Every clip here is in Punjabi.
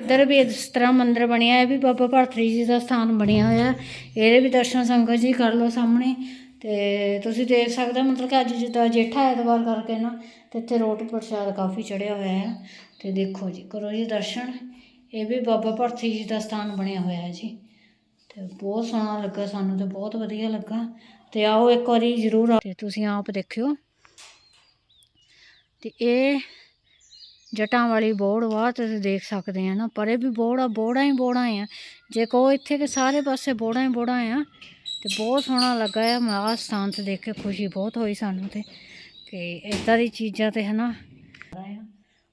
ਇੱਧਰ ਵੀ ਇਸ ਤਰ੍ਹਾਂ ਮੰਦਿਰ ਬਣਿਆ ਹੈ ਵੀ ਬਾਬਾ ਭਰਤਰੀ ਜੀ ਦਾ ਸਥਾਨ ਬਣਿਆ ਹੋਇਆ ਇਹਦੇ ਵੀ ਦਰਸ਼ਨ ਸੰਗਤ ਜੀ ਕਰ ਲਓ ਸਾਹਮਣੇ। ਤੇ ਤੁਸੀਂ ਦੇਖ ਸਕਦੇ ਹੋ, ਮਤਲਬ ਕਿ ਅੱਜ ਜਿੱਦਾਂ ਜੇਠਾ ਐਤਵਾਰ ਕਰਕੇ ਨਾ, ਤੇ ਇੱਥੇ ਰੋਟ ਪ੍ਰਸ਼ਾਦ ਕਾਫੀ ਚੜਿਆ ਹੋਇਆ ਹੈ। ਤੇ ਦੇਖੋ ਜੀ, ਕਰੋ ਜੀ ਦਰਸ਼ਨ। ਇਹ ਵੀ ਬਾਬਾ ਭਰਤਰੀ ਜੀ ਦਾ ਸਥਾਨ ਬਣਿਆ ਹੋਇਆ ਹੈ ਜੀ। ਤੇ ਬਹੁਤ ਸੋਹਣਾ ਲੱਗਾ ਸਾਨੂੰ ਤੇ ਬਹੁਤ ਵਧੀਆ ਲੱਗਾ। ਤੇ ਆਓ ਇੱਕ ਵਾਰੀ ਜ਼ਰੂਰ ਆ- ਤੇ ਤੁਸੀਂ ਆਪ ਦੇਖਿਓ। ਤੇ ਇਹ ਜਟਾਂ ਵਾਲੀ ਬੋੜ ਵਾ ਤੁਸੀਂ ਦੇਖ ਸਕਦੇ ਆ ਨਾ, ਪਰੇ ਵੀ ਬੋੜ ਆ ਬੋੜਾਂ ਹੀ ਬੋੜਾਂ ਆ। ਜੇ ਕਹੋ ਇੱਥੇ ਕਿ ਸਾਰੇ ਪਾਸੇ ਬੋੜਾਂ ਹੀ ਬੋੜਾਂ ਆ, ਤੇ ਬਹੁਤ ਸੋਹਣਾ ਲੱਗਾ ਆ, ਮੈਂ ਸਥਾਨ ਤੇ ਦੇਖ ਕੇ ਖੁਸ਼ੀ ਬਹੁਤ ਹੋਈ ਸਾਨੂੰ ਤੇ ਕਿ ਇਦਾਂ ਦੀ ਚੀਜ਼ਾਂ ਤੇ ਹਨਾ।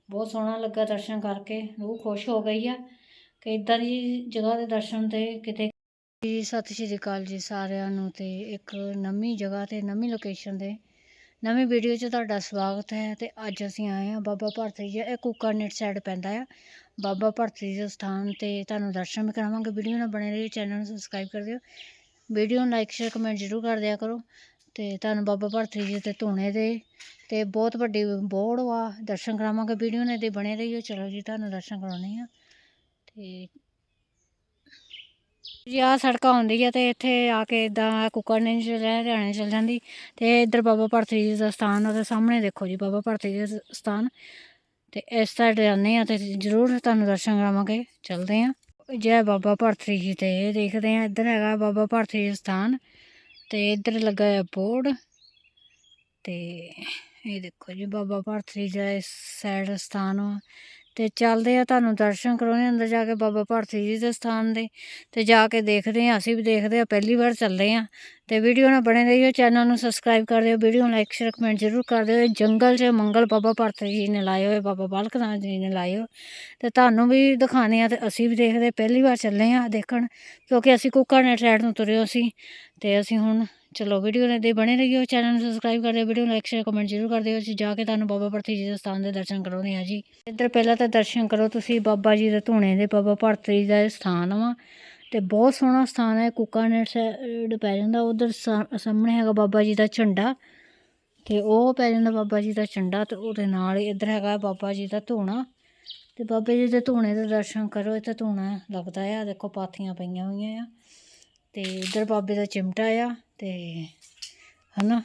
ਬਹੁਤ ਸੋਹਣਾ ਲੱਗਾ ਦਰਸ਼ਨ ਕਰਕੇ, ਰੂਹ ਖੁਸ਼ ਹੋ ਗਈ ਆ ਕਿ ਇਦਾਂ ਦੀ ਜਗ੍ਹਾ ਦੇ ਦਰਸ਼ਨ ਤੇ ਕਿਤੇ ਜੀ ਸਤਿ ਸ਼੍ਰੀ ਅਕਾਲ ਜੀ ਸਾਰਿਆਂ ਨੂੰ, ਤੇ ਇੱਕ ਨਵੀਂ ਜਗ੍ਹਾ ਤੇ ਨਵੀਂ ਲੋਕੇਸ਼ਨ ਤੇ ਨਵੀਂ ਵੀਡੀਓ 'ਚ ਤੁਹਾਡਾ ਸਵਾਗਤ ਹੈ ਤੇ ਅੱਜ ਅਸੀਂ ਆਏ ਹਾਂ ਬਾਬਾ ਭਰਤਰੀ ਜੀ ਇਹ ਕੁੱਕਰਨੇਟ ਸਾਈਡ ਪੈਂਦਾ ਆ। ਬਾਬਾ ਭਰਤਰੀ ਜੀ ਦੇ ਸਥਾਨ ਤੇ ਤੁਹਾਨੂੰ ਦਰਸ਼ਨ ਵੀ ਕਰਾਵਾਂਗੇ। ਵੀਡੀਓ ਨਾਲ ਬਣੇ ਰਹੋ ਚੈਨਲ ਨੂੰ ਸਬਸਕ੍ਰਾਈਬ ਕਰ ਦਿਓ। ਵੀਡੀਓ ਨੂੰ ਲਾਈਕ ਸ਼ੇਅਰ ਕਮੈਂਟ ਜ਼ਰੂਰ ਕਰ ਦਿਆ ਕਰੋ। ਤੇ ਤੁਹਾਨੂੰ ਬਾਬਾ ਭਰਤਰੀ ਜੀ ਤੇ ਧੂਣੇ ਦੇ ਤੇ ਬਹੁਤ ਵੱਡੀ ਬੋੜ ਆ ਦਰਸ਼ਨ ਕਰਾਵਾਂਗੇ ਵੀਡੀਓ ਨੇ ਤੇ ਬਣੇ ਰਹੀਓ। ਚਲੋ ਜੀ, ਤੁਹਾਨੂੰ ਦਰਸ਼ਨ ਕਰਾਉਣੇ ਆ ਤੇ ਜੀ ਆ ਸੜਕਾਂ ਆਉਂਦੀ ਹੈ ਤੇ ਇੱਥੇ ਆ ਕੇ ਇਦਾਂ ਕੁੱਕੜ ਨੇ ਚਲ ਹਰਿਆਣੇ ਚਲ ਜਾਂਦੀ। ਤੇ ਇੱਧਰ ਬਾਬਾ ਭਰਤਰੀ ਜੀ ਦਾ ਸਥਾਨ ਉਹਦੇ ਸਾਹਮਣੇ ਦੇਖੋ ਜੀ ਬਾਬਾ ਭਰਤਰੀ ਜੀ ਦਾ ਸਥਾਨ। ਤੇ ਇਸ ਸਾਈਡ ਜਾਂਦੇ ਆ ਤੇ ਜ਼ਰੂਰ ਤੁਹਾਨੂੰ ਦਰਸ਼ਨ ਕਰਾਵਾਂਗੇ, ਚਲਦੇ ਆ। ਜੈ ਬਾਬਾ ਭਰਤਰੀ ਜੀ ਤੇ ਦੇਖਦੇ ਆ, ਇੱਧਰ ਹੈਗਾ ਬਾਬਾ ਭਰਤਰੀ ਜੀ ਦਾ ਸਥਾਨ। ਤੇ ਇੱਧਰ ਲੱਗਾ ਹੈ ਬੋਰਡ। ਤੇ ਇਹ ਦੇਖੋ ਜੀ ਬਾਬਾ ਭਰਤਰੀ ਜੀ ਦਾ ਇਸ ਸਾਈਡ ਸਥਾਨ ਵਾ ਤੇ ਚੱਲਦੇ ਆ ਤੁਹਾਨੂੰ ਦਰਸ਼ਨ ਕਰਾਉਣੇ ਅੰਦਰ ਜਾ ਕੇ ਬਾਬਾ ਭਰਤਰੀ ਜੀ ਦੇ ਸਥਾਨ ਦੇ, ਤੇ ਜਾ ਕੇ ਦੇਖਦੇ ਆ, ਅਸੀਂ ਵੀ ਦੇਖਦੇ ਆ, ਪਹਿਲੀ ਵਾਰ ਚੱਲਦੇ ਆ। ਤੇ ਵੀਡੀਓ ਨਾਲ ਬਣੇ ਰਹੀਓ, ਚੈਨਲ ਨੂੰ ਸਬਸਕ੍ਰਾਈਬ ਕਰ ਦਿਓ, ਵੀਡੀਓ ਨੂੰ ਲਾਈਕ ਸ਼ੇਅਰ ਕਮੈਂਟ ਜ਼ਰੂਰ ਕਰ ਦਿਓ। ਇਹ ਜੰਗਲ 'ਚ ਮੰਗਲ ਬਾਬਾ ਭਰਤਰੀ ਜੀ ਨੇ ਲਾਏ ਹੋਏ, ਬਾਬਾ ਬਾਲਕ ਨਾਥ ਜੀ ਨੇ ਲਾਏ ਹੋਏ। ਤੇ ਤੁਹਾਨੂੰ ਵੀ ਦਿਖਾਣੇ ਆ, ਤੇ ਅਸੀਂ ਵੀ ਦੇਖਦੇ, ਪਹਿਲੀ ਵਾਰ ਚੱਲੇ ਆ ਦੇਖਣ, ਕਿਉਂਕਿ ਅਸੀਂ ਕੁੱਕਾ ਨੇ ਸਾਈਡ ਨੂੰ ਤੁਰਿਓ ਸੀ, ਤੇ ਅਸੀਂ ਹੁਣ ਚਲੋ ਵੀਡੀਓ ਦੇ ਬਣੇ ਰਹੀਓ ਚੈਨਲ ਨੂੰ ਸਬਸਕ੍ਰਾਈਬ ਕਰ ਦਿਓ, ਵੀਡੀਓ ਨੂੰ ਲਾਈਕ ਸ਼ੇਅਰ ਕਮੈਂਟ ਜ਼ਰੂਰ ਕਰ ਦਿਓ। ਜੀ ਜਾ ਕੇ ਤੁਹਾਨੂੰ ਬਾਬਾ ਭਰਤੀ ਜੀ ਦੇ ਸਥਾਨ ਦੇ ਦਰਸ਼ਨ ਕਰਾਉਣੇ ਆ ਜੀ। ਇੱਧਰ ਪਹਿਲਾਂ ਤਾਂ ਦਰਸ਼ਨ ਕਰੋ ਤੁਸੀਂ, ਬਾਬਾ ਜੀ ਦੇ ਧੂਣੇ ਦੇ, ਬਾਬਾ ਭਰਤਰੀ ਦਾ ਸਥਾਨ ਵਾ। ਤੇ ਬਹੁਤ ਸੋਹਣਾ ਸਥਾਨ ਹੈ, ਕੁੱਕਾਨੇਟ ਸਾਈਡ ਪੈ ਜਾਂਦਾ, ਉਧਰ ਸਾਹਮਣੇ ਹੈਗਾ ਬਾਬਾ ਜੀ ਦਾ ਝੰਡਾ। ਤੇ ਉਹ ਪੈ ਜਾਂਦਾ ਬਾਬਾ ਜੀ ਦਾ ਝੰਡਾ ਤੇ ਉਹਦੇ ਨਾਲ ਇੱਧਰ ਹੈਗਾ ਬਾਬਾ ਜੀ ਦਾ ਧੂਣਾ। ਤੇ ਬਾਬਾ ਜੀ ਦੇ ਧੂਣੇ ਦੇ ਦਰਸ਼ਨ ਕਰੋ, ਇੱਥੇ ਧੂਣਾ ਲੱਗਦਾ ਆ, ਦੇਖੋ ਪਾਥੀਆਂ ਪਈਆਂ ਹੋਈਆਂ ਆ। ਤੇ ਇੱਧਰ ਬਾਬੇ ਦਾ ਚਿਮਟਾ ਆ। ਤੇ ਹਨਾ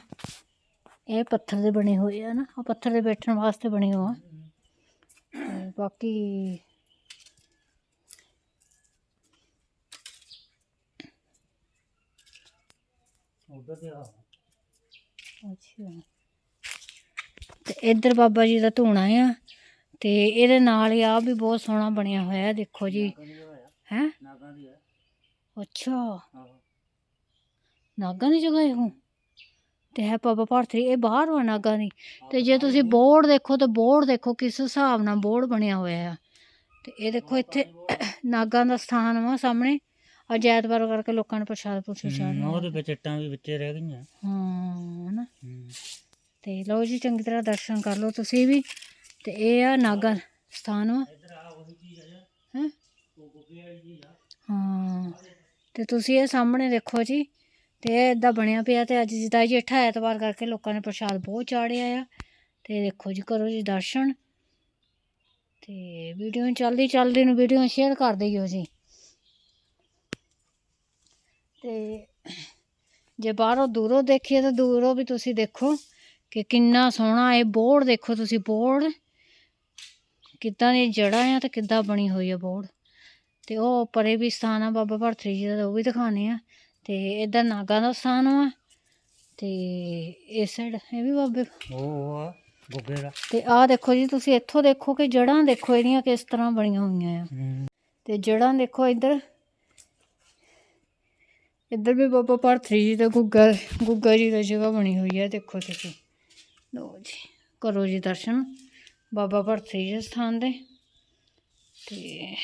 ਇਹ ਪੱਥਰ ਦੇ ਬਣੇ ਹੋਏ ਆ ਨਾ ਉਹ ਪੱਥਰ ਦੇ ਬੈਠਣ ਵਾਸਤੇ ਬਣੇ ਹੋਏ ਆ। ਬਾਕੀ ਅੱਛਾ। ਤੇ ਇੱਧਰ ਬਾਬਾ ਜੀ ਦਾ ਧੂਣਾ ਆ ਤੇ ਇਹਦੇ ਨਾਲ ਹੀ ਆ ਵੀ ਬਹੁਤ ਸੋਹਣਾ ਬਣਿਆ ਹੋਇਆ ਹੈ, ਦੇਖੋ ਜੀ। ਹੈ? ਅੱਛਾ। ਨਾਗਾਂ ਦੀ ਜਗ੍ਹਾ ਇਹ ਤੇ ਹੈ ਬਾਬਾ ਭਾਰਤੀ ਇਹ ਬਾਹਰ ਵਾ ਨਾਗਾਂ ਦੀ। ਤੇ ਜੇ ਤੁਸੀਂ ਬੋਰਡ ਦੇਖੋ ਤਾਂ ਬੋਰਡ ਦੇਖੋ ਕਿਸ ਹਿਸਾਬ ਨਾਲ ਬੋਰਡ ਬਣਿਆ ਹੋਇਆ ਆ। ਤੇ ਇਹ ਦੇਖੋ ਇੱਥੇ ਨਾਗਾਂ ਦਾ ਸਥਾਨ ਵਾ ਸਾਹਮਣੇ। ਅੱਜ ਐਤਵਾਰ ਕਰਕੇ ਲੋਕਾਂ ਨੇ ਪ੍ਰਸ਼ਾਦ ਪੁੱਛੇ ਚਾਹ ਉਹਦੇ ਵਿੱਚ ਇੱਟਾਂ ਵੀ ਵਿੱਚੇ ਰਹਿ ਗਈਆਂ। ਹਾਂ ਹਨਾ। ਤੇ ਲਓ ਜੀ ਚੰਗੀ ਤਰ੍ਹਾਂ ਦਰਸ਼ਨ ਕਰ ਲਓ ਤੁਸੀਂ ਵੀ। ਤੇ ਇਹ ਆ ਨਾਗਾ ਸਥਾਨ ਵਾ? ਹਾਂ। ਤੇ ਤੁਸੀਂ ਇਹ ਸਾਹਮਣੇ ਦੇਖੋ ਜੀ। ਤੇ ਇਹ ਇਦਾਂ ਬਣਿਆ ਪਿਆ ਤੇ ਅੱਜ ਜਿੱਦਾਂ ਜੇਠਾ ਐਤਵਾਰ ਕਰਕੇ ਲੋਕਾਂ ਨੇ ਪ੍ਰਸ਼ਾਦ ਬਹੁਤ ਚਾੜਿਆ ਆ। ਤੇ ਦੇਖੋ ਜੀ, ਕਰੋ ਜੀ ਦਰਸ਼ਨ। ਤੇ ਵੀਡੀਓ ਚੱਲਦੀ ਚੱਲਦੀ ਨੂੰ ਵੀਡੀਓ ਸ਼ੇਅਰ ਕਰ ਦਿਓ ਜੀ। ਤੇ ਜੇ ਬਾਹਰੋਂ ਦੂਰੋਂ ਦੇਖੀਏ ਤਾਂ ਦੂਰੋਂ ਵੀ ਤੁਸੀਂ ਦੇਖੋ ਕਿ ਕਿੰਨਾ ਸੋਹਣਾ ਇਹ ਬੋਰਡ ਦੇਖੋ ਤੁਸੀਂ ਬੋਰਡ ਕਿੱਦਾਂ ਦੀ ਜੜ੍ਹਾਂ ਆ ਤੇ ਕਿੱਦਾਂ ਬਣੀ ਹੋਈ ਆ ਬੋਰਡ ਤੇ ਉਹ ਪਰੇ ਵੀ ਸਥਾਨ ਆ ਬਾਬਾ ਭਰਤਰੀ ਜੀ ਦਾ, ਉਹ ਵੀ ਦਿਖਾਣੇ ਆ। ਤੇ ਇੱਧਰ ਨਾਗਾਂ ਦਾ ਸਥਾਨ ਵਾ ਤੇ ਇਸ ਸਾਈਡ ਇਹ ਵੀ ਬਾਬੇ ਉਹ ਆ ਗੁੱਗੇ ਦਾ। ਤੇ ਆਹ ਦੇਖੋ ਜੀ ਤੁਸੀਂ ਇੱਥੋਂ ਦੇਖੋ ਕਿ ਜੜ੍ਹਾਂ ਦੇਖੋ ਇਹਦੀਆਂ ਕਿਸ ਤਰ੍ਹਾਂ ਬਣੀਆਂ ਹੋਈਆਂ ਆ। ਤੇ ਜੜ੍ਹਾਂ ਦੇਖੋ ਇੱਧਰ। ਇੱਧਰ ਵੀ ਬਾਬਾ ਭਰਤਰੀ ਜੀ ਦਾ ਗੁੱਗਾ ਗੁੱਗਾ ਜੀ ਦੀ ਜਗ੍ਹਾ ਬਣੀ ਹੋਈ ਹੈ ਦੇਖੋ ਤੁਸੀਂ। ਲਓ ਜੀ ਕਰੋ ਜੀ ਦਰਸ਼ਨ। ਬਾਬਾ ਭਰਤਰੀ ਜੀ ਦੇ ਸਥਾਨ ਦੇ ਤੇ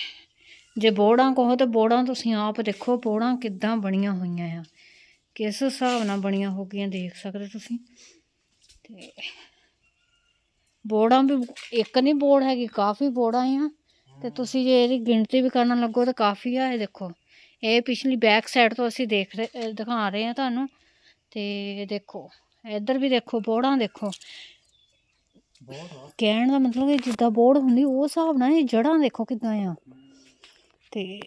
ਜੇ ਬੋੜਾਂ ਕਹੋ ਤੇ ਬੋੜਾਂ ਤੁਸੀਂ ਆਪ ਦੇਖੋ ਬੋੜਾਂ ਕਿੱਦਾਂ ਬਣੀਆਂ ਹੋਈਆਂ ਆ। ਕਿਸ ਹਿਸਾਬ ਨਾਲ ਬਣੀਆਂ ਹੋ ਗਈਆਂ ਦੇਖ ਸਕਦੇ ਤੁਸੀਂ? ਤੇ ਬੋੜਾਂ ਵੀ ਇੱਕ ਨਹੀਂ ਬੋੜ ਹੈਗੀ ਕਾਫੀ ਬੋੜਾਂ ਆ। ਤੇ ਤੁਸੀਂ ਜੇ ਇਹਦੀ ਗਿਣਤੀ ਵੀ ਕਰਨ ਲੱਗੋ ਤਾਂ ਕਾਫੀ ਆ ਇਹ ਦੇਖੋ। ਇਹ ਪਿਛਲੀ ਬੈਕ ਸਾਈਡ ਤੋਂ ਅਸੀਂ ਦੇਖ ਰਹੇ ਦਿਖਾ ਰਹੇ ਹਾਂ ਤੁਹਾਨੂੰ। ਤੇ ਦੇਖੋ ਇੱਧਰ ਵੀ ਦੇਖੋ ਬੋੜਾਂ ਦੇਖੋ। ਕਹਿਣ ਦਾ ਮਤਲਬ ਕਿ ਜਿੱਦਾਂ ਬੋੜ ਹੁੰਦੀ ਉਹ ਹਿਸਾਬ ਨਾਲ ਇਹ ਜੜ੍ਹਾਂ ਦੇਖੋ ਕਿੱਦਾਂ ਆ। ਤੇ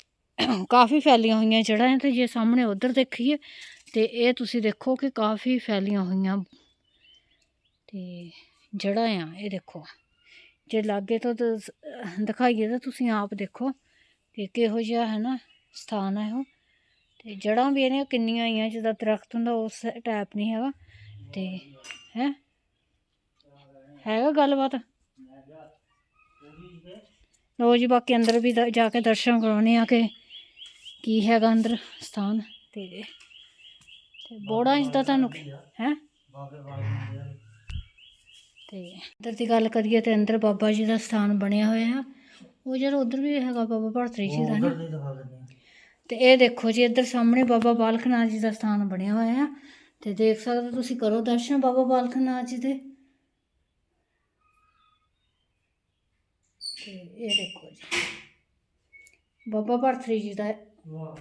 ਕਾਫੀ ਫੈਲੀਆਂ ਹੋਈਆਂ ਜੜ੍ਹਾਂ ਹੈ ਤੇ ਜੇ ਸਾਹਮਣੇ ਉਧਰ ਦੇਖੀਏ ਤੇ ਇਹ ਤੁਸੀਂ ਦੇਖੋ ਕਿ ਕਾਫੀ ਫੈਲੀਆਂ ਹੋਈਆਂ ਤੇ ਜੜ੍ਹਾਂ ਆ, ਇਹ ਦੇਖੋ। ਜੇ ਲਾਗੇ ਤੋਂ ਦਿਖਾਈਏ ਤਾਂ ਤੁਸੀਂ ਆਪ ਦੇਖੋ ਕਿ ਕਿਹੋ ਜਿਹਾ, ਹੈ ਨਾ, ਸਥਾਨ ਹੈ ਉਹ ਤੇ ਜੜ੍ਹਾਂ ਵੀ ਇਹਨੇ ਕਿੰਨੀਆਂ ਆਈਆਂ, ਜਿੱਦਾਂ ਦਰਖਤ ਹੁੰਦਾ ਉਸ ਟਾਈਪ ਨਹੀਂ ਹੈਗਾ। ਤੇ ਹੈ? ਹੈਗਾ ਗੱਲਬਾਤ? ਲੋ ਜੀ ਬਾਕੀ ਅੰਦਰ ਵੀ ਜਾ ਕੇ ਦਰਸ਼ਨ ਕਰਾਉਣੇ ਆ ਕਿ ਕੀ ਹੈਗਾ ਅੰਦਰ ਸਥਾਨ ਤੇ ਤੇ ਬੋੜਾ ਇਸ ਦਾ ਤੁਹਾਨੂੰ ਹੈ? ਤੇ ਅੰਦਰ ਦੀ ਗੱਲ ਕਰੀਏ ਤੇ ਅੰਦਰ ਬਾਬਾ ਜੀ ਦਾ ਸਥਾਨ ਬਣਿਆ ਹੋਇਆ ਆ। ਉਹ ਜਿਹੜਾ ਉਧਰ ਵੀ ਹੈਗਾ ਬਾਬਾ ਭਰਤਰੀ ਜੀ ਦਾ ਨਾ। ਤੇ ਇਹ ਦੇਖੋ ਜੀ ਇੱਧਰ ਸਾਹਮਣੇ ਬਾਬਾ ਬਾਲਕ ਨਾਥ ਜੀ ਦਾ ਸਥਾਨ ਬਣਿਆ ਹੋਇਆ ਆ। ਤੇ ਦੇਖ ਸਕਦੇ ਤੁਸੀਂ ਕਰੋ ਦਰਸ਼ਨ ਬਾਬਾ ਬਾਲਕ ਨਾਥ ਜੀ ਦੇ ਤੇ ਇਹ ਦੇਖੋ ਜੀ। ਬਾਬਾ ਭਰਤਰੀ ਜੀ ਦਾ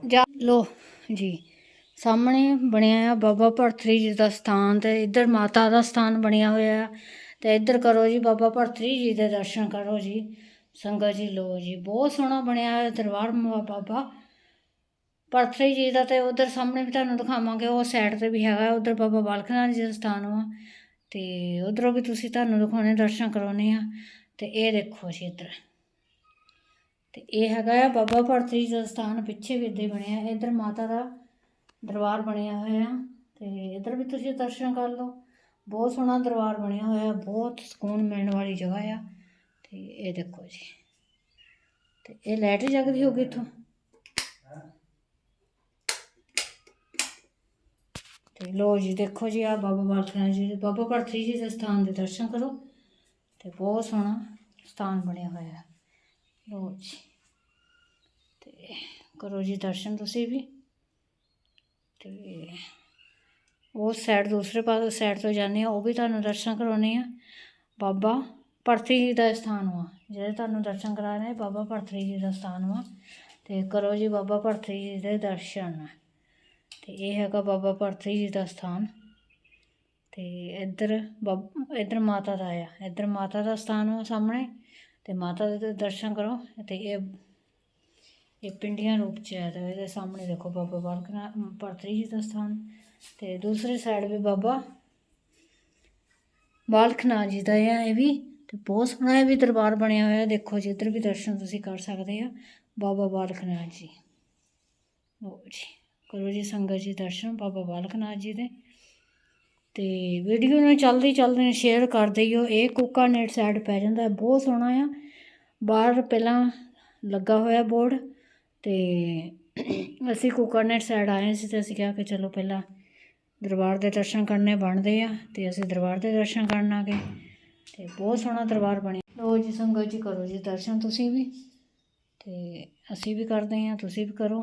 ਜਾ ਲੋ ਜੀ ਸਾਹਮਣੇ ਬਣਿਆ ਆ ਬਾਬਾ ਭਰਤਰੀ ਜੀ ਦਾ ਸਥਾਨ ਤੇ ਇੱਧਰ ਮਾਤਾ ਦਾ ਸਥਾਨ ਬਣਿਆ ਹੋਇਆ ਆ। ਤੇ ਇੱਧਰ ਕਰੋ ਜੀ ਬਾਬਾ ਭਰਤਰੀ ਜੀ ਦੇ ਦਰਸ਼ਨ ਕਰੋ ਜੀ। ਸੰਗਤ ਜੀ ਲੋ ਜੀ ਬਹੁਤ ਸੋਹਣਾ ਬਣਿਆ ਹੋਇਆ ਦਰਬਾਰ ਮ- ਬਾਬਾ। ਭਰਤਰੀ ਜੀ ਦਾ ਤੇ ਉਧਰ ਸਾਹਮਣੇ ਵੀ ਤੁਹਾਨੂੰ ਦਿਖਾਵਾਂਗੇ ਉਹ ਸਾਈਡ ਤੇ ਵੀ ਹੈਗਾ ਉਧਰ ਬਾਬਾ ਬਾਲਕ ਨਾਥ ਜੀ ਦਾ ਸਥਾਨ ਵਾ। ਤੇ ਉਧਰੋਂ ਵੀ ਤੁਸੀਂ ਤੁਹਾਨੂੰ ਦਿਖਾਉਣੇ ਦਰਸ਼ਨ ਕਰਾਉਣੇ ਆ। ਤੇ ਇਹ ਦੇਖੋ ਜੀ ਇੱਧਰ। ਤੇ ਇਹ ਹੈਗਾ ਆ, ਬਾਬਾ ਭਰਤਰੀ ਦਾ ਸਥਾਨ ਪਿੱਛੇ ਵੀ ਇੱਦਾਂ ਹੀ ਬਣਿਆ ਇੱਧਰ ਮਾਤਾ ਦਾ ਦਰਬਾਰ ਬਣਿਆ ਹੋਇਆ। ਤੇ ਇੱਧਰ ਵੀ ਤੁਸੀਂ ਦਰਸ਼ਨ ਕਰ ਲਓ, ਬਹੁਤ ਸੋਹਣਾ ਦਰਬਾਰ ਬਣਿਆ ਹੋਇਆ, ਬਹੁਤ ਸਕੂਨ ਮਿਲਣ ਵਾਲੀ ਜਗ੍ਹਾ ਆ। ਤੇ ਇਹ ਦੇਖੋ ਜੀ, ਤੇ ਇਹ ਲਾਈਟ ਜਗਦੀ ਹੋਗੀ ਇੱਥੋਂ। ਤੇ ਲੋ ਜੀ, ਦੇਖੋ ਜੀ ਆ ਬਾਬਾ ਬਾਲਕ ਜੀ ਬਾਬਾ ਭਰਤਰੀ ਜੀ ਦੇ ਸਥਾਨ ਦੇ ਦਰਸ਼ਨ ਕਰੋ। ਤੇ ਬਹੁਤ ਸੋਹਣਾ ਸਥਾਨ ਬਣਿਆ ਹੋਇਆ। ਹੈ ਲੋ ਜੀ। ਤੇ ਕਰੋ ਜੀ ਦਰਸ਼ਨ ਤੁਸੀਂ ਵੀ। ਤੇ ਉਹ ਸਾਈਡ ਦੂਸਰੇ ਪਾਸੇ ਸਾਈਡ ਤੋਂ ਜਾਂਦੇ ਆ ਉਹ ਵੀ ਤੁਹਾਨੂੰ ਦਰਸ਼ਨ ਕਰਾਉਣੇ ਆ ਬਾਬਾ ਭਰਤਰੀ ਜੀ ਦਾ ਸਥਾਨ ਵਾ, ਜਿਹੜੇ ਤੁਹਾਨੂੰ ਦਰਸ਼ਨ ਕਰਾ ਰਹੇ ਬਾਬਾ ਭਰਤਰੀ ਜੀ ਦਾ ਸਥਾਨ ਵਾ। ਤੇ ਕਰੋ ਜੀ ਬਾਬਾ ਭਰਤਰੀ ਜੀ ਦੇ ਦਰਸ਼ਨ। ਤੇ ਇਹ ਹੈਗਾ ਬਾਬਾ ਭਰਤਰੀ ਜੀ ਦਾ ਸਥਾਨ। ਤੇ ਇੱਧਰ ਬਾਬ, ਇੱਧਰ ਮਾਤਾ ਦਾ ਆ, ਇੱਧਰ ਮਾਤਾ ਦਾ ਸਥਾਨ ਵਾ ਸਾਹਮਣੇ। ਤੇ ਮਾਤਾ ਦੇ ਦਰਸ਼ਨ ਕਰੋ ਤੇ ਇਹ ਇਹ ਪਿੰਡੀਆਂ ਰੂਪ ਚ ਹੈ ਤੇ ਇਹਦੇ ਸਾਹਮਣੇ ਦੇਖੋ ਬਾਬਾ ਬਾਲਕ ਨਾਥ ਭਰਤਰੀ ਜੀ ਦਾ ਸਥਾਨ ਤੇ ਦੂਸਰੀ ਸਾਈਡ ਵੀ ਬਾਬਾ ਬਾਲਕ ਨਾਥ ਜੀ ਦਾ ਹੈ ਇਹ ਵੀ ਤੇ ਬਹੁਤ ਸੋਹਣਾ ਇਹ ਵੀ ਦਰਬਾਰ ਬਣਿਆ ਹੋਇਆ, ਦੇਖੋ ਜੀ ਇੱਧਰ ਵੀ ਦਰਸ਼ਨ ਤੁਸੀਂ ਕਰ ਸਕਦੇ ਆ, ਬਾਬਾ ਬਾਲਕ ਨਾਥ ਜੀ। ਲਓ ਜੀ, ਕਰੋ ਜੀ ਸੰਗਤ ਜੀ ਦਰਸ਼ਨ ਬਾਬਾ ਬਾਲਕ ਨਾਥ ਜੀ ਦੇ। ਤੇ ਵੀਡੀਓ ਨੂੰ ਚਲਦੀ ਚਲਦੀ ਨੂੰ ਸ਼ੇਅਰ ਕਰ ਦਈਓ। ਇਹ ਕੋਕਾ ਨੈਟ ਸਾਈਡ ਪੈ ਜਾਂਦਾ, ਬਹੁਤ ਸੋਹਣਾ ਆ। ਬਾਹਰ ਪਹਿਲਾਂ ਲੱਗਾ ਹੋਇਆ ਬੋਰਡ ਤੇ ਅਸੀਂ ਕੁਕਰਨੈਟ ਸਾਈਡ ਆਏ ਸੀ ਤੇ ਅਸੀਂ ਕਿਹਾ ਕਿ ਚਲੋ ਪਹਿਲਾਂ ਦਰਬਾਰ ਦੇ ਦਰਸ਼ਨ ਕਰਨੇ ਬਣਦੇ ਆ ਤੇ ਅਸੀਂ ਦਰਬਾਰ ਦੇ ਦਰਸ਼ਨ ਕਰਨ ਆ ਗਏ ਤੇ ਬਹੁਤ ਸੋਹਣਾ ਦਰਬਾਰ ਬਣਿਆ। ਲੋ ਜੀ ਸੰਗਤ ਜੀ, ਕਰੋ ਜੀ ਦਰਸ਼ਨ ਤੁਸੀਂ ਵੀ ਤੇ ਅਸੀਂ ਵੀ ਕਰਦੇ ਆ, ਤੁਸੀਂ ਵੀ ਕਰੋ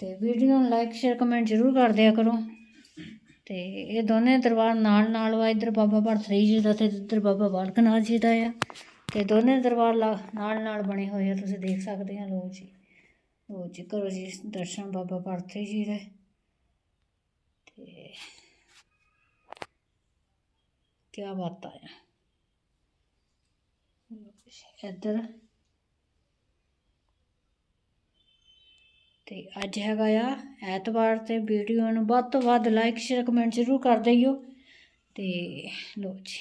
ਤੇ ਵੀਡੀਓ ਨੂੰ ਲਾਈਕ ਸ਼ੇਅਰ ਕਮੈਂਟ ਜ਼ਰੂਰ ਕਰ ਦਿਆ ਕਰੋ। ਅਤੇ ਇਹ ਦੋਨੇ ਦਰਬਾਰ ਨਾਲ ਨਾਲ ਵਾ, ਇੱਧਰ ਬਾਬਾ ਭਰਤਰੀ ਜੀ ਦਾ ਅਤੇ ਇੱਧਰ ਬਾਬਾ ਬਾਲਕ ਨਾਥ ਜੀ ਦਾ ਆ। ਅਤੇ ਦੋਨੇ ਦਰਬਾਰ ਲਾ- ਨਾਲ ਨਾਲ ਬਣੇ ਹੋਏ ਆ, ਤੁਸੀਂ ਦੇਖ ਸਕਦੇ ਆ ਲੋ ਜੀ। ਲੋ ਜੀ, ਕਰੋ ਜੀ ਦਰਸ਼ਨ ਬਾਬਾ ਭਰਤਰੀ ਜੀ ਦੇ। ਤੇ ਕੀ ਬਾਤ ਆ। ਇੱਧਰ ਤੇ ਅੱਜ ਹੈਗਾ ਆ ਐਤਵਾਰ ਤੇ ਵੀਡੀਓ ਨੂੰ ਵੱਧ ਤੋਂ ਵੱਧ ਲਾਈਕ ਸ਼ੇਅਰ ਕਮੈਂਟ ਜ਼ਰੂਰ ਕਰ ਦਈਓ ਤੇ ਲੋ ਜੀ,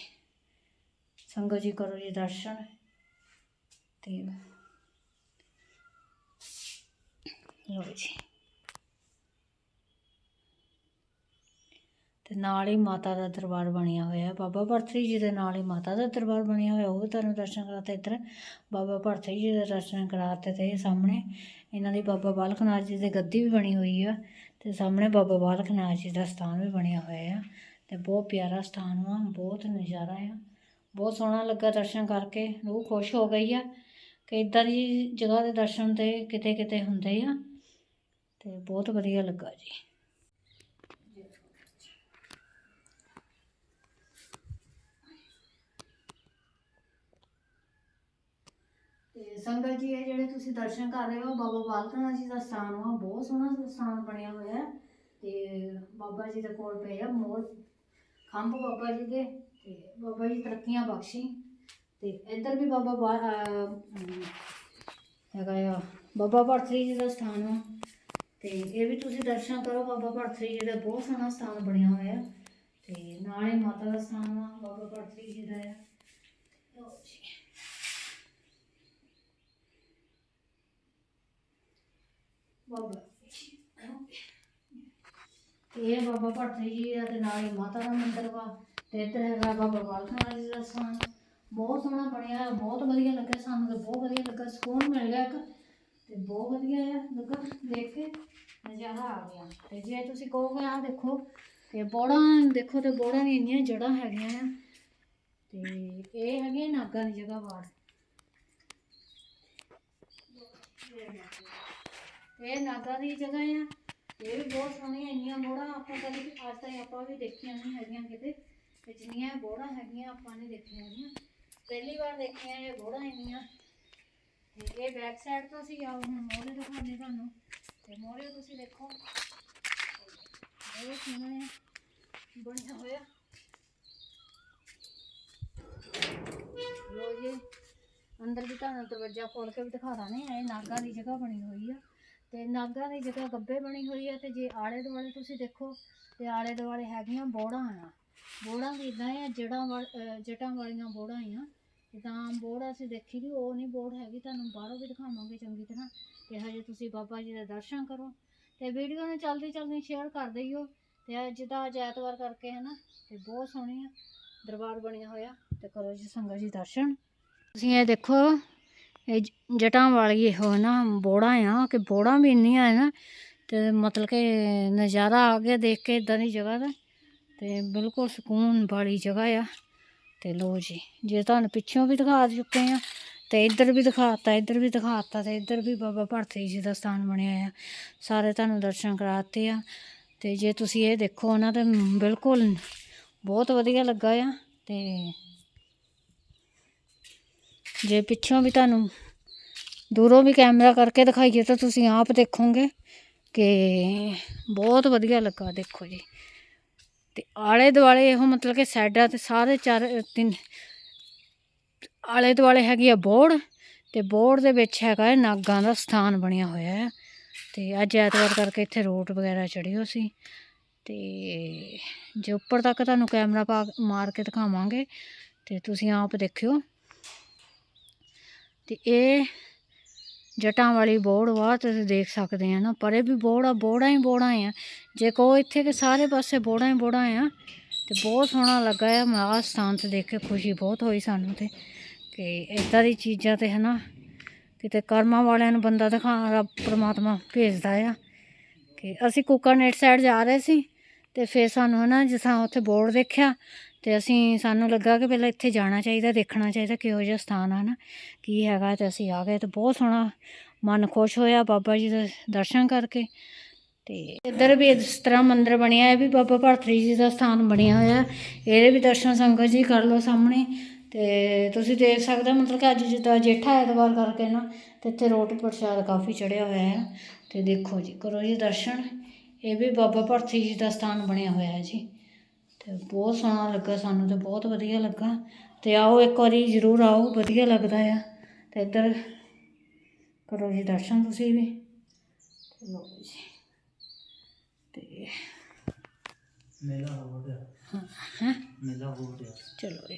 ਸੰਗਤ ਜੀ ਕਰੋ ਜੀ ਦਰਸ਼ਨ ਤੇ ਲੋ ਜੀ। ਤੇ ਨਾਲ ਹੀ ਮਾਤਾ ਦਾ ਦਰਬਾਰ ਬਣਿਆ ਹੋਇਆ ਹੈ। ਬਾਬਾ ਭਰਤਰੀ ਜੀ ਦੇ ਨਾਲ ਹੀ ਮਾਤਾ ਦਾ ਦਰਬਾਰ ਬਣਿਆ ਹੋਇਆ ਉਹ ਵੀ ਤੁਹਾਨੂੰ ਦਰਸ਼ਨ ਕਰਾਤੇ ਇੱਧਰ। ਬਾਬਾ ਭਰਤਰੀ ਜੀ ਦੇ ਦਰਸ਼ਨ ਕਰਾਤੇ ਤੇ ਸਾਹਮਣੇ ਇਹਨਾਂ ਦੀ ਬਾਬਾ ਬਾਲਕ ਨਾਥ ਜੀ ਦੀ ਗੱਦੀ ਵੀ ਬਣੀ ਹੋਈ ਆ ਤੇ ਸਾਹਮਣੇ ਬਾਬਾ ਬਾਲਕ ਨਾਥ ਜੀ ਦਾ ਸਥਾਨ ਵੀ ਬਣਿਆ ਹੋਇਆ ਆ ਤੇ ਬਹੁਤ ਪਿਆਰਾ ਸਥਾਨ ਵਾ, ਬਹੁਤ ਨਜ਼ਾਰਾ ਆ। ਬਹੁਤ ਸੋਹਣਾ ਲੱਗਾ ਦਰਸ਼ਨ ਕਰਕੇ, ਰੂਹ ਖੁਸ਼ ਹੋ ਗਈ ਆ ਕਿ ਇਦਾਂ ਦੀ ਜਗ੍ਹਾ ਦੇ ਦਰਸ਼ਨ ਤੇ ਕਿਤੇ ਕਿਤੇ ਹੁੰਦੇ ਆ ਤੇ ਬਹੁਤ ਵਧੀਆ ਲੱਗਾ ਜੀ। ਤੇ ਸੰਗਤ ਜੀ, ਇਹ ਜਿਹੜੇ ਤੁਸੀਂ ਦਰਸ਼ਨ ਕਰ ਰਹੇ ਹੋ, ਬਾਬਾ ਬਾਲਕ ਨਾਥ ਜੀ ਦਾ ਸਥਾਨ ਵਾ, ਬਹੁਤ ਸੋਹਣਾ ਸਥਾਨ ਬਣਿਆ ਹੋਇਆ ਹੈ। ਤੇ ਬਾਬਾ ਜੀ ਦੇ ਕੋਲ ਪਏ ਆ ਮੋਰ, ਖੰਭ ਬਾਬਾ ਜੀ ਦੇ, ਤੇ ਬਾਬਾ ਜੀ ਤਰੱਕੀਆਂ ਬਖਸ਼ੀ। ਤੇ ਇੱਧਰ ਵੀ ਬਾਬਾ ਬਾ- ਹੈਗਾ ਆ, ਬਾਬਾ ਭਰਤਰੀ ਜੀ ਦਾ ਸਥਾਨ ਵਾ। ਤੇ ਇਹ ਵੀ ਤੁਸੀਂ ਦਰਸ਼ਨ ਕਰੋ, ਬਾਬਾ ਭਰਤਰੀ ਜੀ ਦਾ ਬਹੁਤ ਸੋਹਣਾ ਸਥਾਨ ਬਣਿਆ ਹੋਇਆ ਤੇ ਨਾਲੇ ਮਾਤਾ ਦਾ ਸਥਾਨ ਵਾ, ਬਾਬਾ ਭਰਤਰੀ ਜੀ ਦਾ ਆ ਲਓ ਜੀ ਬਾਬਾ ਇਹ ਬਾਬਾ ਭਰਤਰੀ ਜੀ ਦਾ ਤੇ ਨਾਲੇ ਮਾਤਾ ਦਾ ਮੰਦਿਰ ਵਾ ਤੇ ਇੱਧਰ ਹੈਗਾ ਬਾਬਾ ਬਾਲਕ ਨਾਥ ਜੀ ਦਾ ਸਥਾਨ। ਬਹੁਤ ਸੋਹਣਾ ਬਣਿਆ ਹੈ ਬਹੁਤ ਵਧੀਆ ਲੱਗਾ ਸਾਨੂੰ ਤਾਂ ਬਹੁਤ ਵਧੀਆ ਲੱਗਾ, ਸਕੂਨ ਮਿਲ ਗਿਆ ਇੱਕ ਤੇ ਬਹੁਤ ਵਧੀਆ ਆ ਲੱਗਾ ਦੇਖ ਕੇ, ਨਜ਼ਾਰਾ ਆ ਗਿਆ। ਤੇ ਜੇ ਤੁਸੀਂ ਕਹੋਗੇ ਆ ਦੇਖੋ ਤੇ ਬੋੜਾਂ, ਦੇਖੋ ਤੇ ਬੋੜਾਂ ਦੀਆਂ ਇੰਨੀਆਂ ਜੜ੍ਹਾਂ ਹੈਗੀਆਂ ਆ ਤੇ ਇਹ ਹੈਗੇ ਨਾਗਾਂ ਦੀ ਜਗ੍ਹਾ ਵਾੜ। ਇਹ ਨਾਗਾਂ ਦੀ ਜਗ੍ਹਾ ਆ ਇਹ ਵੀ ਬਹੁਤ ਸੋਹਣੀਆਂ ਇੰਨੀਆਂ ਬੋੜਾਂ ਆਪਾਂ ਕਦੇ ਅੱਜ ਤਾਈਂ ਆਪਾਂ ਵੀ ਦੇਖੀਆਂ ਨਹੀਂ ਹੈਗੀਆਂ ਕਿਤੇ। ਤੇ ਜਿੰਨੀਆਂ ਬੋੜਾਂ ਹੈਗੀਆਂ, ਆਪਾਂ ਨੇ ਦੇਖੀਆਂ ਹੈਗੀਆਂ। ਪਹਿਲੀ ਵਾਰ ਦੇਖੀਆਂ ਇਹ ਬੋੜਾਂ ਇੰਨੀਆਂ। ਤੇ ਇਹ ਬੈਕ ਸਾਈਡ ਤੋਂ ਸੀ, ਆਓ ਹੁਣ ਮੋਰੇ ਦਿਖਾਉਂਦੇ ਤੁਹਾਨੂੰ। ਤੇ ਮੋਰੇ ਤੁਸੀਂ ਦੇਖੋ। ਬਹੁਤ ਸੋਹਣਾ ਬਣਿਆ ਹੋਇਆ। ਲੋ ਜੀ, ਅੰਦਰ ਵੀ ਤੁਹਾਨੂੰ ਦਰਵਾਜ਼ਾ ਖੋਲ ਕੇ ਵੀ ਦਿਖਾ ਦਾਂ ਇਹ ਨਾਗਾ ਦੀ ਜਗ੍ਹਾ ਬਣੀ ਹੋਈ ਆ। ਤੇ ਨਾਗਾ ਦੀ ਜਗ੍ਹਾ ਗੱਬੇ ਬਣੀ ਹੋਈ ਆ ਤੇ ਜੇ ਆਲੇ ਦੁਆਲੇ ਤੁਸੀਂ ਦੇਖੋ, ਤੇ ਆਲੇ ਦੁਆਲੇ ਹੈਗੀਆਂ ਬੋੜਾਂ ਆ। ਬੋੜਾਂ ਵੀ ਇਦਾਂ ਆ, ਜੜਾਂ ਵਾਲ ਜਟਾਂ ਵਾਲੀਆਂ ਬੋੜਾਂ ਆ। ਤਾਂ ਬੋੜ ਅਸੀਂ ਦੇਖੀ ਦੀ, ਉਹ ਨਹੀਂ ਬੋੜ ਹੈਗੀ, ਤੁਹਾਨੂੰ ਬਾਹਰੋਂ ਵੀ ਦਿਖਾਵਾਂਗੇ ਚੰਗੀ ਤਰ੍ਹਾਂ। ਤੇ ਹਜੇ ਤੁਸੀਂ ਬਾਬਾ ਜੀ ਦੇ ਦਰਸ਼ਨ ਕਰੋ। ਤੇ ਵੀਡੀਓ ਨੂੰ ਚਲਦੀ ਚਲਦੀ ਸ਼ੇਅਰ ਕਰ ਦਈਓ। ਤੇ ਅੱਜ ਦਾ ਅੱਜ ਐਤਵਾਰ ਕਰਕੇ ਹੈ ਨਾ, ਤੇ ਬਹੁਤ ਸੋਹਣੀ ਆ, ਦਰਬਾਰ ਬਣਿਆ ਹੋਇਆ। ਤੇ ਕਰੋ ਜੀ ਸੰਗਤ ਜੀ ਦਰਸ਼ਨ। ਤੁਸੀਂ ਇਹ ਦੇਖੋ ਜਟਾਂ ਵਾਲੀ ਇਹੋ ਨਾ, ਬੋੜਾਂ ਆ, ਕਿ ਬੋੜਾਂ ਵੀ ਇੰਨੀਆਂ ਹੈ ਨਾ, ਤੇ ਮਤਲਬ ਕਿ ਨਜ਼ਾਰਾ ਆ ਗਿਆ ਦੇਖ ਕੇ ਇਦਾਂ ਦੀ ਜਗ੍ਹਾ ਦਾ, ਤੇ ਬਿਲਕੁਲ ਸਕੂਨ ਵਾਲੀ ਜਗ੍ਹਾ ਆ। ਤੇ ਲੋ ਜੀ, ਜੇ ਤੁਹਾਨੂੰ ਪਿੱਛੋਂ ਵੀ ਦਿਖਾ ਚੁੱਕੇ ਆ, ਤੇ ਇੱਧਰ ਵੀ ਦਿਖਾਤਾ, ਇੱਧਰ ਵੀ ਦਿਖਾਤਾ, ਤੇ ਇੱਧਰ ਵੀ ਬਾਬਾ ਭਰਤੀ ਜੀ ਦਾ ਸਥਾਨ ਬਣਿਆ ਆ। ਸਾਰੇ ਤੁਹਾਨੂੰ ਦਰਸ਼ਨ ਕਰਾਤੇ ਆ, ਤੇ ਜੇ ਤੁਸੀਂ ਇਹ ਦੇਖੋ ਨਾ, ਤੇ ਬਿਲਕੁਲ ਬਹੁਤ ਵਧੀਆ ਲੱਗਾ ਆ, ਤੇ ਜੇ ਪਿੱਛੋਂ ਵੀ ਤੁਹਾਨੂੰ ਦੂਰੋਂ ਵੀ ਕੈਮਰਾ ਕਰਕੇ ਦਿਖਾਈਏ ਤਾਂ ਤੁਸੀਂ ਆਪ ਦੇਖੋਗੇ ਕਿ ਬਹੁਤ ਵਧੀਆ ਲੱਗਾ ਦੇਖੋ ਜੀ। ਤੇ ਆਲੇ ਦੁਆਲੇ ਇਹੋ ਮਤਲਬ ਕਿ ਸਾਈਡਾਂ ਤੇ ਸਾਰੇ ਚਾਰ ਤਿੰਨ ਆਲੇ ਦੁਆਲੇ ਹੈਗੀ ਆ ਬੋੜ ਤੇ ਬੋੜ ਦੇ ਵਿੱਚ ਹੈਗਾ ਹੈ ਨਾਗਾਂ ਦਾ ਸਥਾਨ ਬਣਿਆ ਹੋਇਆ ਹੈ। ਤੇ ਅੱਜ ਐਤਵਾਰ ਕਰਕੇ ਇੱਥੇ ਰੋਟ ਵਗੈਰਾ ਚੜਿਓ ਸੀ ਤੇ ਜੇ ਉੱਪਰ ਤੱਕ ਤੁਹਾਨੂੰ ਕੈਮਰਾ ਪਾ ਮਾਰ ਕੇ ਦਿਖਾਵਾਂਗੇ ਤੇ ਤੁਸੀਂ ਆਪ ਦੇਖਿਓ। ਤੇ ਇਹ ਜਟਾਂ ਵਾਲੀ ਬੋੜ ਵਾ ਤੁਸੀਂ ਦੇਖ ਸਕਦੇ ਆ ਨਾ, ਪਰੇ ਵੀ ਬੋੜ ਆ, ਬੋੜਾਂ ਹੀ ਬੋੜਾਂ ਆ। ਜੇ ਕਹੋ ਇੱਥੇ ਕਿ ਸਾਰੇ ਪਾਸੇ ਬੋੜਾਂ ਹੀ ਬੋੜਾਂ ਆ, ਤੇ ਬਹੁਤ ਸੋਹਣਾ ਲੱਗਾ ਆ, ਮੈਂ ਸਥਾਨ ਤੇ ਦੇਖ ਕੇ ਖੁਸ਼ੀ ਬਹੁਤ ਹੋਈ ਸਾਨੂੰ ਤੇ, ਕਿ ਇਦਾਂ ਦੀ ਚੀਜ਼ਾਂ ਤੇ ਹਨਾ, ਕਿਤੇ ਕਰਮਾਂ ਵਾਲਿਆਂ ਨੂੰ ਬੰਦਾ ਦਿਖਾ, ਰੱਬ ਪ੍ਰਮਾਤਮਾ ਭੇਜਦਾ ਆ। ਕਿ ਅਸੀਂ ਕੁਕਰਨੇਟ ਸਾਈਡ ਜਾ ਰਹੇ ਸੀ, ਤੇ ਫਿਰ ਸਾਨੂੰ ਹਨਾ, ਜਿਸਾਂ ਉੱਥੇ ਬੋਰਡ ਦੇਖਿਆ ਤੇ ਅਸੀਂ, ਸਾਨੂੰ ਲੱਗਾ ਕਿ ਪਹਿਲਾਂ ਇੱਥੇ ਜਾਣਾ ਚਾਹੀਦਾ, ਦੇਖਣਾ ਚਾਹੀਦਾ ਕਿਹੋ ਜਿਹਾ ਸਥਾਨ ਆ ਨਾ, ਕੀ ਹੈਗਾ ਤੇ ਅਸੀਂ ਆ ਗਏ ਤੇ ਬਹੁਤ ਸੋਹਣਾ ਮਨ ਖੁਸ਼ ਹੋਇਆ ਬਾਬਾ ਜੀ ਦੇ ਦਰਸ਼ਨ ਕਰਕੇ। ਤੇ ਇੱਧਰ ਵੀ ਇਸ ਤਰ੍ਹਾਂ ਮੰਦਿਰ ਬਣਿਆ ਹੈ ਵੀ ਬਾਬਾ ਭਰਤਰੀ ਜੀ ਦਾ ਸਥਾਨ ਬਣਿਆ ਹੋਇਆ ਇਹਦੇ ਵੀ ਦਰਸ਼ਨ ਸੰਗਤ ਜੀ ਕਰ ਲਓ ਸਾਹਮਣੇ। ਤੇ ਤੁਸੀਂ ਦੇਖ ਸਕਦੇ ਹੋ ਮਤਲਬ ਕਿ ਅੱਜ ਜਿੱਦਾਂ ਜੇਠਾ ਐਤਵਾਰ ਕਰਕੇ ਨਾ, ਤੇ ਇੱਥੇ ਰੋਟੀ ਪ੍ਰਸ਼ਾਦ ਕਾਫੀ ਚੜਿਆ ਹੋਇਆ ਹੈ। ਤੇ ਦੇਖੋ ਜੀ, ਕਰੋ ਜੀ ਦਰਸ਼ਨ। ਇਹ ਵੀ ਬਾਬਾ ਭਰਤਰੀ ਜੀ ਦਾ ਸਥਾਨ ਬਣਿਆ ਹੋਇਆ ਹੈ ਜੀ। ਤੇ ਬਹੁਤ ਸੋਹਣਾ ਲੱਗਾ ਸਾਨੂੰ ਤੇ ਬਹੁਤ ਵਧੀਆ ਲੱਗਾ। ਤੇ ਆਓ ਇੱਕ ਵਾਰੀ ਜ਼ਰੂਰ ਆਓ ਵਧੀਆ ਲੱਗਦਾ ਆ। ਤੇ ਇੱਧਰ ਕਰੋ ਜੀ ਦਰਸ਼ਨ ਤੁਸੀਂ ਵੀ। ਤੇ ਲਓ ਜੀ। ਤੇ ਮੇਲਾ ਹੋ ਗਿਆ। ਹਾਂ ਹੈਂ? ਮੇਲਾ ਹੋ ਗਿਆ। ਚਲੋ ਜੀ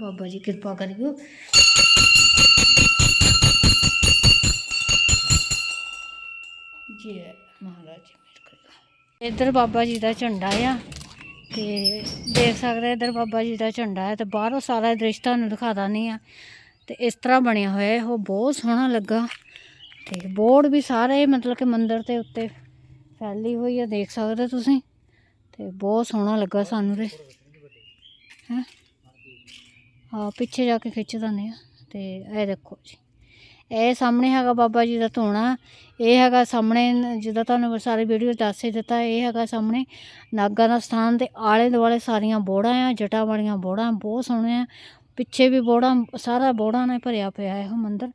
ਬਾਬਾ ਜੀ ਕਿਰਪਾ ਕਰਿਓ। ਜੀ ਮਹਾਰਾਜ ਜੀ ਇੱਧਰ ਬਾਬਾ ਜੀ ਦਾ ਝੰਡਾ ਆ। ਤੇ ਦੇਖ ਸਕਦੇ ਇੱਧਰ ਬਾਬਾ ਜੀ ਦਾ ਝੰਡਾ ਹੈ ਤੇ ਬਾਹਰੋਂ ਸਾਰਾ ਦ੍ਰਿਸ਼ ਤੁਹਾਨੂੰ ਦਿਖਾ ਦਾਨੀ ਆ। ਤੇ ਇਸ ਤਰ੍ਹਾਂ ਬਣਿਆ ਹੋਇਆ ਉਹ ਬਹੁਤ ਸੋਹਣਾ ਲੱਗਾ। ਤੇ ਬੋਰਡ ਵੀ ਸਾਰੇ ਮਤਲਬ ਕਿ ਮੰਦਿਰ ਦੇ ਉੱਤੇ ਫੈਲੀ ਹੋਈ ਆ, ਦੇਖ ਸਕਦੇ ਤੁਸੀਂ। ਤੇ ਬਹੁਤ ਸੋਹਣਾ ਲੱਗਾ ਸਾਨੂੰ ਤੇ। ਹੈਂ? ਹਾਂ ਪਿੱਛੇ ਜਾ ਕੇ ਖਿੱਚ ਦਿੰਦੇ ਆ। ਤੇ ਇਹ ਦੇਖੋ ਜੀ। ਇਹ ਸਾਹਮਣੇ ਹੈਗਾ ਬਾਬਾ ਜੀ ਦਾ ਧੋਣਾ। ਇਹ ਹੈਗਾ ਸਾਹਮਣੇ ਨ- ਜਿੱਦਾਂ ਤੁਹਾਨੂੰ ਸਾਰੀ ਵੀਡੀਓ ਦੱਸ ਹੀ ਦਿੱਤਾ, ਇਹ ਹੈਗਾ ਸਾਹਮਣੇ ਨਾਗਾਂ ਦਾ ਸਥਾਨ ਤੇ ਆਲੇ ਦੁਆਲੇ ਸਾਰੀਆਂ ਬੋੜਾਂ ਆ, ਜਟਾਂ ਵਾਲੀਆਂ ਬੋੜਾਂ, ਬਹੁਤ ਸੋਹਣੀਆਂ ਪਿੱਛੇ ਵੀ ਬੋੜਾਂ, ਸਾਰਾ ਬੋੜਾਂ ਨੇ ਭਰਿਆ ਪਿਆ ਇਹ ਮੰਦਿਰ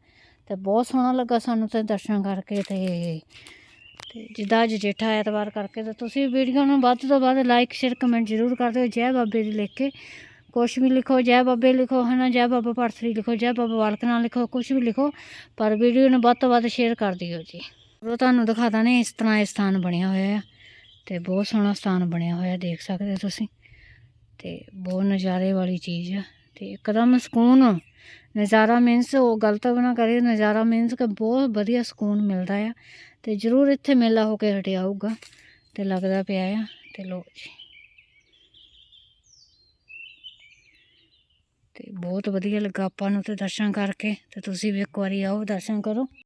ਤੇ ਬਹੁਤ ਸੋਹਣਾ ਲੱਗਾ ਸਾਨੂੰ ਤੇ ਦਰਸ਼ਨ ਕਰਕੇ ਤੇ ਤੇ ਜਿੱਦਾਂ ਅੱਜ ਜੇਠਾ ਐਤਵਾਰ ਕਰਕੇ ਤੇ ਤੁਸੀਂ ਵੀਡੀਓ ਨੂੰ ਵੱਧ ਤੋਂ ਵੱਧ ਲਾਈਕ ਸ਼ੇਅਰ ਕਮੈਂਟ ਜ਼ਰੂਰ ਕਰ ਦਿਓ। ਜੈ ਬਾਬੇ ਦੀ ਲਿਖ। ਕੇ ਕੁਛ ਵੀ ਲਿਖੋ, ਜੈ ਬਾਬੇ ਲਿਖੋ, ਹਨਾ, ਜੈ ਬਾਬਾ ਪਰਸਰੀ ਲਿਖੋ, ਜੈ ਬਾਬਾ ਬਾਲਕ ਨਾਥ ਲਿਖੋ, ਕੁਛ ਵੀ ਲਿਖੋ, ਪਰ ਵੀਡੀਓ ਨੂੰ ਵੱਧ ਤੋਂ ਵੱਧ ਸ਼ੇਅਰ ਕਰ ਦਿਓ ਜੀ। ਉਹ ਤੁਹਾਨੂੰ ਦਿਖਾ ਦਾਂ ਇਸ ਤਰ੍ਹਾਂ ਇਹ ਸਥਾਨ ਬਣਿਆ ਹੋਇਆ ਆ, ਤੇ ਬਹੁਤ ਸੋਹਣਾ ਸਥਾਨ ਬਣਿਆ ਹੋਇਆ, ਦੇਖ ਸਕਦੇ ਹੋ ਤੁਸੀਂ। ਤੇ ਬਹੁਤ ਨਜ਼ਾਰੇ ਵਾਲੀ ਚੀਜ਼ ਆ, ਤੇ ਇੱਕਦਮ ਸਕੂਨ, ਨਜ਼ਾਰਾ ਮੀਨਸ ਉਹ ਗਲਤ ਨਾ ਕਰੇ, ਨਜ਼ਾਰਾ ਮੀਨਸ ਕਿ ਬਹੁਤ ਵਧੀਆ ਸਕੂਨ ਮਿਲਦਾ ਆ, ਤੇ ਜ਼ਰੂਰ ਇੱਥੇ ਮੇਲਾ ਹੋ ਕੇ ਹਟਿਆ ਹੋਊਗਾ, ਤੇ ਲੱਗਦਾ ਪਿਆ ਆ, ਤੇ ਲੋ ਜੀ। ਤੇ ਬਹੁਤ ਵਧੀਆ ਲੱਗਾ ਆਪਾਂ ਨੂੰ ਤੇ ਦਰਸ਼ਨ ਕਰਕੇ ਤੇ ਤੁਸੀਂ ਵੀ ਇੱਕ ਵਾਰੀ ਆਓ ਦਰਸ਼ਨ ਕਰੋ।